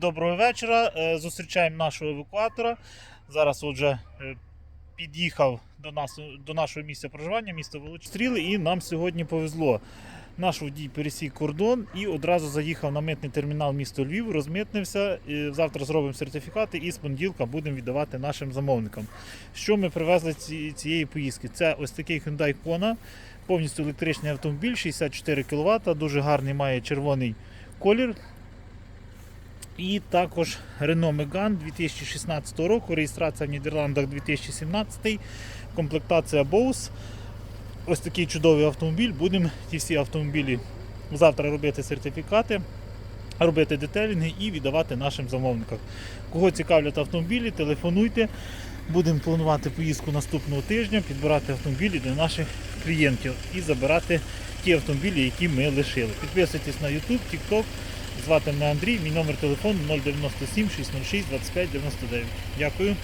Доброго вечора. Е, Зустрічаємо нашого евакуатора. Зараз отже е, під'їхав до нас до нашого місця проживання, місто Волочистріли, і нам сьогодні повезло. Наш водій пересік кордон і одразу заїхав на митний термінал місто Львів, розмитнився. Завтра зробимо сертифікати і з понеділка будемо віддавати нашим замовникам. Що ми привезли ці, цієї поїздки? Це ось такий Hyundai Kona, повністю електричний автомобіль, 64 кВт, дуже гарний має червоний колір. І також Renault Megane 2016 року, реєстрація в Нідерландах 2017, комплектація Bose. Ось такий чудовий автомобіль. Будемо ті всі автомобілі завтра робити сертифікати, робити детелінги і віддавати нашим замовникам. Кого цікавлять автомобілі, телефонуйте. Будемо планувати поїздку наступного тижня, підбирати автомобілі для наших клієнтів і забирати ті автомобілі, які ми лишили. Підписуйтесь на YouTube, TikTok. Звати мене Андрій, мій номер телефону 097 606 25 99. Дякую.